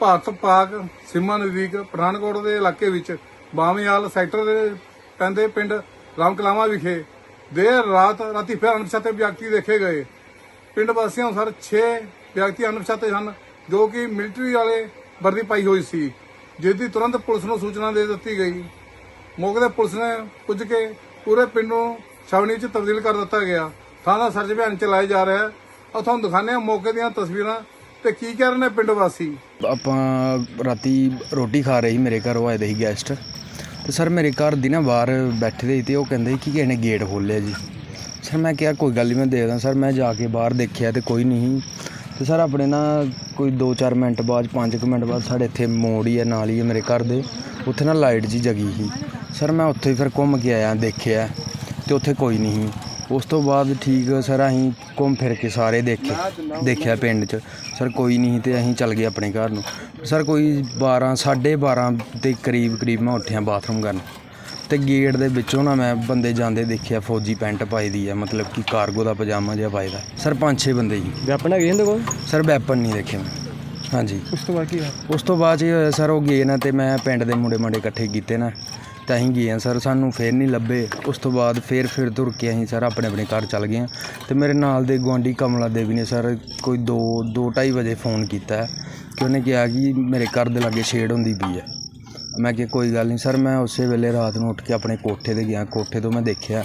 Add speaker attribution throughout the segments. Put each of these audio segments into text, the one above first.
Speaker 1: ਭਾਰਤ ਪਾਕ, ਸੀਮਾ ਨਜ਼ਦੀਕ, ਪਠਾਨਕੋਟ ਦੇ ਇਲਾਕੇ ਵਿੱਚ ਬਾਵੀਵਾਲ ਸੈਕਟਰ ਦੇ ਪੈਂਦੇ ਪਿੰਡ ਰਾਮਕਲਾਵਾ ਵਿਖੇ ਦੇਰ ਰਾਤ ਰਾਤੀ ਫਿਰ ਅਣਪਛਾਤੇ ਵਿਅਕਤੀ ਦੇਖੇ ਗਏ। ਪਿੰਡ ਵਾਸੀਆਂ ਅਨੁਸਾਰ 6 ਵਿਅਕਤੀ ਅਣਪਛਾਤੇ ਹਨ, ਜੋ ਕਿ ਮਿਲਟਰੀ ਵਾਲੇ ਵਰਦੀ ਪਾਈ ਹੋਈ ਸੀ ਜਿਸ ਦੀ ਤੁਰੰਤ ਪੁਲਿਸ ਨੂੰ ਸੂਚਨਾ ਦੇ ਦਿੱਤੀ ਗਈ। ਮੌਕੇ ਤੇ ਪੁਲਿਸ ਨੇ ਪੁੱਜ ਕੇ ਪੂਰੇ ਪਿੰਡ ਨੂੰ ਛਾਵਣੀ 'ਚ ਤਬਦੀਲ ਕਰ ਦਿੱਤਾ ਗਿਆ। ਥਾਂ ਦਾ ਸਰਚ ਅਭਿਆਨ ਚਲਾਇਆ ਜਾ ਰਿਹਾ ਹੈ। ਤੁਹਾਨੂੰ ਦਿਖਾਉਂਦੇ ਹਾਂ ਮੌਕੇ ਦੀਆਂ ਤਸਵੀਰਾਂ ਤੇ ਕੀ ਕਹਿ ਨੇ ਪਿੰਡ ਵਾਸੀ?
Speaker 2: ਆਪਾਂ ਰਾਤੀ ਰੋਟੀ ਖਾ ਰਹੇ ਸੀ, ਮੇਰੇ ਘਰੋਂ ਆਏ ਦੇ ਸੀ ਗੈਸਟ ਤੇ ਸਰ ਮੇਰੇ ਘਰ ਦੀ ਨਾ ਬਾਹਰ ਬੈਠੇ ਦੇ ਸੀ ਤੇ ਉਹ ਕਹਿੰਦੇ ਸੀ ਕਿ ਕਿਸੇ ਨੇ ਗੇਟ ਖੋਲ੍ਹਿਆ ਜੀ। ਸਰ ਮੈਂ ਕਿਹਾ ਕੋਈ ਗੱਲ ਨਹੀਂ ਮੈਂ ਦੇਖਦਾ ਸਰ, ਮੈਂ ਜਾ ਕੇ ਬਾਹਰ ਦੇਖਿਆ ਤੇ ਕੋਈ ਨਹੀਂ। ਸੀ ਤੇ ਸਰ ਆਪਣੇ ਨਾ ਕੋਈ 2-4 ਮਿੰਟ ਬਾਅਦ 5 ਮਿੰਟ ਬਾਅਦ ਸਾਡੇ ਇੱਥੇ ਮੋੜ ਹੀ ਹੈ ਨਾਲ ਹੀ ਹੈ ਮੇਰੇ ਘਰ ਦੇ। ਉੱਥੇ ਨਾ ਲਾਈਟ ਜੀ ਜਗੀ ਸੀ। ਸਰ ਮੈਂ ਉੱਥੇ ਫਿਰ ਘੁੰਮ ਕੇ ਆਇਆ, ਦੇਖਿਆ ਤੇ ਉੱਥੇ ਕੋਈ ਨਹੀਂ ਸੀ। ਉਸ ਤੋਂ ਬਾਅਦ ਠੀਕ ਸਰ ਅਸੀਂ ਘੁੰਮ ਫਿਰ ਕੇ ਸਾਰੇ ਦੇਖੇ ਦੇਖਿਆ ਪਿੰਡ 'ਚ। ਸਰ ਕੋਈ ਨਹੀਂ ਤੇ ਅਸੀਂ ਚੱਲ ਗਏ ਆਪਣੇ ਘਰ ਨੂੰ। ਸਰ ਕੋਈ 12 12:30 ਦੇ ਕਰੀਬ ਕਰੀਬ ਮੈਂ ਉੱਠਿਆ ਬਾਥਰੂਮ ਕਰਨ। ਤੇ ਗੇਟ ਦੇ ਵਿੱਚੋਂ ਨਾ ਮੈਂ ਬੰਦੇ ਜਾਂਦੇ ਦੇਖਿਆ ਫੌਜੀ ਪੈਂਟ ਪਾਈ ਦੀ ਹੈ ਮਤਲਬ ਕਿ ਕਾਰਗੋ ਦਾ ਪਜਾਮਾ ਜਿਹਾ ਪਾਈ ਦਾ। ਸਰ ਪੰਜ ਛੇ ਬੰਦੇ ਜੀ।
Speaker 3: ਵੈਪਨ ਹੈਗੇ ਇਹਦੇ ਕੋਲ?
Speaker 2: ਸਰ ਵੈਪਨ ਨਹੀਂ ਦੇਖੇ ਮੈਂ। ਹਾਂਜੀ।
Speaker 3: ਉਸ ਤੋਂ ਬਾਅਦ ਕੀ ਹੋਇਆ?
Speaker 2: ਉਸ ਤੋਂ ਬਾਅਦ ਹੋਇਆ ਸਰ ਉਹ ਗਏ ਨਾ ਤੇ ਮੈਂ ਪਿੰਡ ਦੇ ਮੁੰਡੇ ਮੁੰਡੇ ਇਕੱਠੇ ਕੀਤੇ ਨਾ। ਤਾਂ ਅਸੀਂ ਗਏ ਹਾਂ ਸਰ, ਸਾਨੂੰ ਫਿਰ ਨਹੀਂ ਲੱਭੇ। ਉਸ ਤੋਂ ਬਾਅਦ ਫਿਰ ਫਿਰ ਤੁਰ ਕੇ ਅਸੀਂ ਸਰ ਆਪਣੇ ਆਪਣੇ ਘਰ ਚੱਲ ਗਏ ਹਾਂ। ਅਤੇ ਮੇਰੇ ਨਾਲ ਦੇ ਗੁਆਂਢੀ ਕਮਲਾ ਦੇਵੀ ਨੇ ਸਰ ਕੋਈ ਦੋ ਦੋ ਢਾਈ ਵਜੇ ਫੋਨ ਕੀਤਾ ਕਿ ਉਹਨੇ ਕਿਹਾ ਕਿ ਮੇਰੇ ਘਰ ਦੇ ਲਾਗੇ ਛੇੜ ਹੁੰਦੀ ਪਈ ਹੈ। ਮੈਂ ਕਿਹਾ, ਕੋਈ ਗੱਲ ਨਹੀਂ ਸਰ, ਮੈਂ ਉਸੇ ਵੇਲੇ ਰਾਤ ਨੂੰ ਉੱਠ ਕੇ ਆਪਣੇ ਕੋਠੇ ਤੇ ਗਿਆ। ਕੋਠੇ ਤੋਂ ਮੈਂ ਦੇਖਿਆ,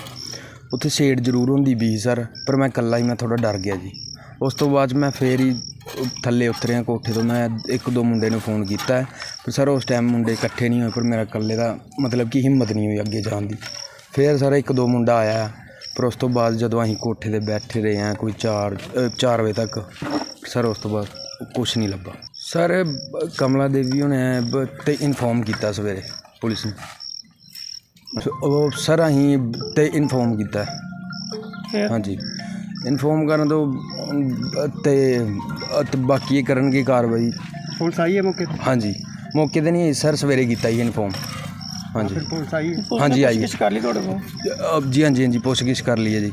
Speaker 2: ਉੱਥੇ ਛੇੜ ਜ਼ਰੂਰ ਹੁੰਦੀ ਵੀ ਸਰ, ਪਰ ਮੈਂ ਇਕੱਲਾ ਹੀ, ਮੈਂ ਥੋੜ੍ਹਾ ਡਰ ਗਿਆ ਜੀ। ਉਸ ਤੋਂ ਬਾਅਦ 'ਚ ਮੈਂ ਫੇਰ ਹੀ ਥੱਲੇ ਉਤਰਿਆ ਕੋਠੇ ਤੋਂ ਮੈਂ ਇੱਕ ਦੋ ਮੁੰਡੇ ਨੂੰ ਫੋਨ ਕੀਤਾ। ਪਰ ਸਰ ਉਸ ਟਾਈਮ ਮੁੰਡੇ ਇਕੱਠੇ ਨਹੀਂ ਹੋਏ ਪਰ ਮੇਰਾ ਇਕੱਲੇ ਦਾ ਮਤਲਬ ਕਿ ਹਿੰਮਤ ਨਹੀਂ ਹੋਈ ਅੱਗੇ ਜਾਣ ਦੀ। ਫੇਰ ਸਰ ਇੱਕ ਦੋ ਮੁੰਡਾ ਆਇਆ ਪਰ ਉਸ ਤੋਂ ਬਾਅਦ ਜਦੋਂ ਅਸੀਂ ਕੋਠੇ ਤੇ ਬੈਠੇ ਰਹੇ ਹਾਂ ਕੋਈ 4 4 ਵਜੇ ਤੱਕ ਸਰ ਉਸ ਤੋਂ ਬਾਅਦ ਕੁਝ ਨਹੀਂ ਲੱਭਾ। ਸਰ ਕਮਲਾ ਦੇਵੀ ਉਹਨੇ ਤੇ ਇਨਫੋਰਮ ਕੀਤਾ ਸਵੇਰੇ ਪੁਲਿਸ ਨੂੰ। ਉਹ ਸਰ ਅਸੀਂ ਤੇ ਇਨਫੋਰਮ ਕੀਤਾ। ਹਾਂਜੀ। ਇਨਫੋਰਮ ਕਰਨ ਤੋਂ ਤੇ ਅਤੇ ਬਾਕੀ ਇਹ ਕਰਨਗੇ ਕਾਰਵਾਈ।
Speaker 3: ਪੁਲਿਸ ਆਈ ਹੈ ਮੌਕੇ ਤੇ?
Speaker 2: ਹਾਂਜੀ। ਮੌਕੇ ਤੇ ਨਹੀਂ ਆਈ ਸਰ ਸਵੇਰੇ ਕੀਤਾ ਜੀ ਇਨਫੋਰਮ। ਹਾਂਜੀ।
Speaker 3: ਪੁਲਿਸ ਆਈ ਹੈ?
Speaker 2: ਹਾਂਜੀ ਆਈ ਹੈ।
Speaker 3: ਕਰ ਲਈ ਤੁਹਾਡੇ ਕੋਲ?
Speaker 2: ਅ, ਜੀ ਹਾਂਜੀ ਹਾਂਜੀ ਪੁੱਛਗਿੱਛ ਕਰ ਲਈ ਹੈ ਜੀ।